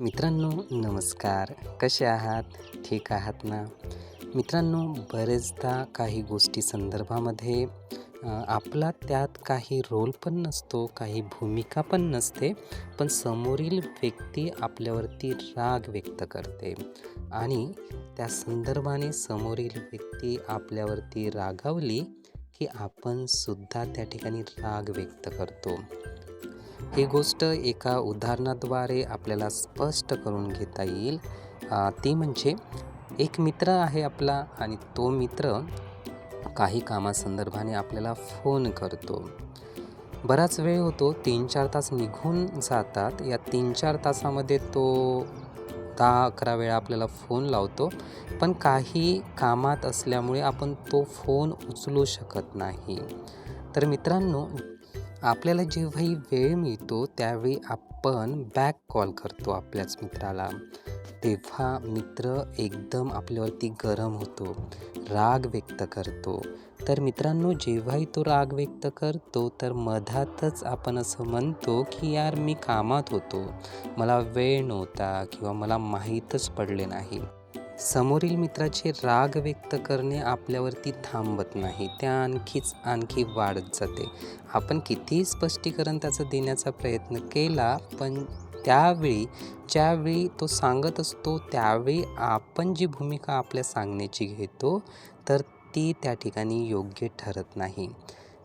मित्रांनो नमस्कार. कसे आहात? ठीक आहात ना? मित्रांनो बरेचदा काही गोष्टी संदर्भामध्ये आपला त्यात काही रोल पण नसतो काही भूमिका पण नसते पण समोरील व्यक्ती आपल्यावरती राग व्यक्त करते. आणि त्या संदर्भाने समोरील व्यक्ती आपल्यावरती रागावली की आपण सुद्धा त्या ठिकाणी राग व्यक्त करतो. ही गोष्ट एका उदाहरणाद्वारे आपल्याला स्पष्ट करून घेता येईल. ती म्हणजे एक मित्र आहे आपला आणि तो मित्र काही कामासंदर्भाने आपल्याला फोन करतो. बराच वेळ होतो तीन चार तास निघून जातात. या तीन चार तासामध्ये तो दहा अकरा वेळा आपल्याला फोन लावतो. पण काही कामात असल्यामुळे आपण तो फोन उचलू शकत नाही. तर मित्रांनो आपल्याला जेव्हाही वेळ मिळतो त्यावेळी आपण बॅक कॉल करतो आपल्याच मित्राला. तेव्हा मित्र एकदम आपल्यावरती गरम होतो राग व्यक्त करतो. तर मित्रांनो जेव्हाही तो राग व्यक्त करतो तर मधातच आपण असं म्हणतो की यार मी कामात होतो. मला वेळ नव्हता किंवा मला माहीतच पडले नाही. समोरील मित्राचे राग व्यक्त करणे आपल्यावरती थांबत नाही. त्या आणखीच आणखी वाढत जाते. आपण कितीही स्पष्टीकरण त्याचं देण्याचा प्रयत्न केला पण त्यावेळी ज्यावेळी तो सांगत असतो त्यावेळी आपण जी भूमिका आपल्या सांगण्याची घेतो तर ती त्या ठिकाणी योग्य ठरत नाही.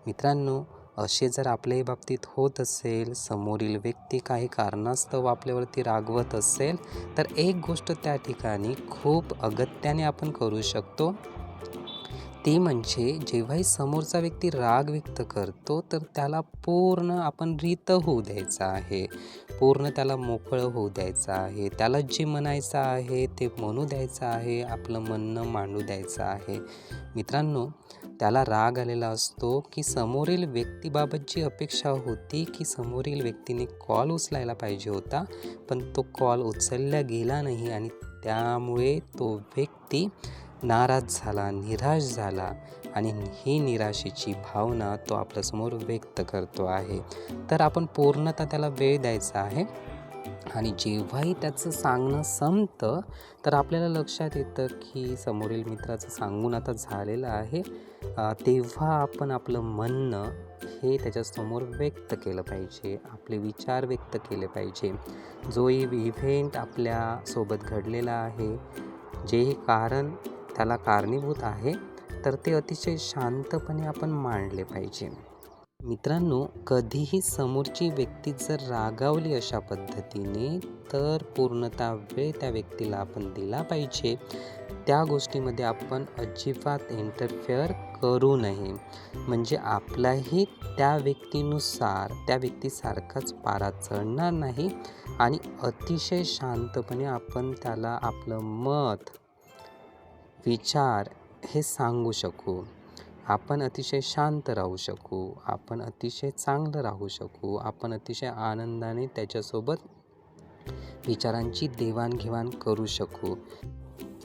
मित्रांनो असे जर आपल्याही बाबतीत होत असेल समोरील व्यक्ती काही कारणास्तव आपल्यावरती रागवत असेल तर एक गोष्ट त्या ठिकाणी खूप अगत्याने आपण करू शकतो. ती म्हणजे जेव्हाही समोरचा व्यक्ती राग व्यक्त करतो तर त्याला पूर्ण आपण रीत होऊ द्यायचं आहे. पूर्ण त्याला मोकळं होऊ द्यायचं आहे. त्याला जे म्हणायचं आहे ते म्हणू द्यायचं आहे. आपलं म्हणणं मांडू द्यायचं आहे. मित्रांनो त्याला राग आलेला असतो की समोरील व्यक्तीबाबत जी अपेक्षा होती की समोरील व्यक्तीने कॉल उचलायला पाहिजे होता पण तो कॉल उचलला गेला नाही आणि त्यामुळे तो व्यक्ती नाराज झाला निराश झाला आणि ही निराशेची भावना तो आपल्यासमोर व्यक्त करतो आहे. तर आपण पूर्णतः त्याला वेळ द्यायचा आहे आणि जेव्हाही त्याचं सांगणं संपतं तर आपल्याला लक्षात येतं की समोरील मित्राचं सांगून आता झालेलं आहे. तेव्हा आपण आपलं म्हणणं हे त्याच्यासमोर व्यक्त केलं पाहिजे आपले विचार व्यक्त केले पाहिजे. जो इव्हेंट आपल्यासोबत घडलेला आहे जेही कारण त्याला कारणीभूत आहे तर ते अतिशय शांतपणे आपण मांडले पाहिजे. मित्रांनो कधीही समोरची व्यक्ती जर रागावली अशा पद्धतीने तर पूर्णतः वेळ त्या व्यक्तीला आपण दिला पाहिजे. त्या गोष्टीमध्ये आपण अजिबात इंटरफेअर करू नये. म्हणजे आपलाही त्या व्यक्तीनुसार त्या व्यक्तीसारखाच पारा चढणार नाही आणि अतिशय शांतपणे आपण त्याला आपलं मत विचार हे सांगू शकू. आपण अतिशय शांत राहू शकू आपण अतिशय चांगलं राहू शकू आपण अतिशय आनंदाने त्याच्यासोबत विचारांची देवाणघेवाण करू शकू.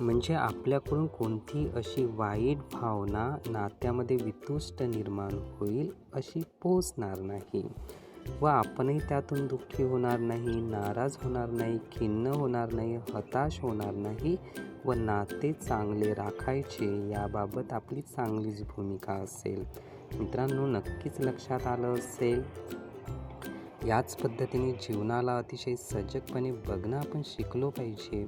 म्हणजे आपल्याकडून कोणती अशी वाईट भावना नात्यामध्ये वितुष्ट निर्माण होईल अशी पोचणार नाही. व आपणही त्यातून दुःखी होणार नाही नाराज होणार नाही खिन्न होणार नाही हताश होणार नाही व नाते चांगले राखायचे याबाबत आपली चांगलीच भूमिका असेल. मित्रांनो नक्कीच लक्षात आलं असेल. याच पद्धतीने जीवनाला अतिशय सजगपणे बघणं आपण शिकलो पाहिजे.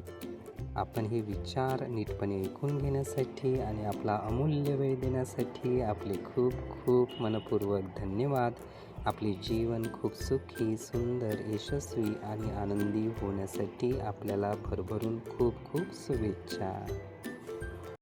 आपण हे विचार नीटपणे ऐकून घेण्यासाठी आणि आपला अमूल्य वेळ देण्यासाठी आपले खूप खूप मनपूर्वक धन्यवाद. आपले जीवन खूप सुखी सुंदर यशस्वी आणि आनंदी होण्यासाठी आपल्याला भरभरून खूप खूप शुभेच्छा.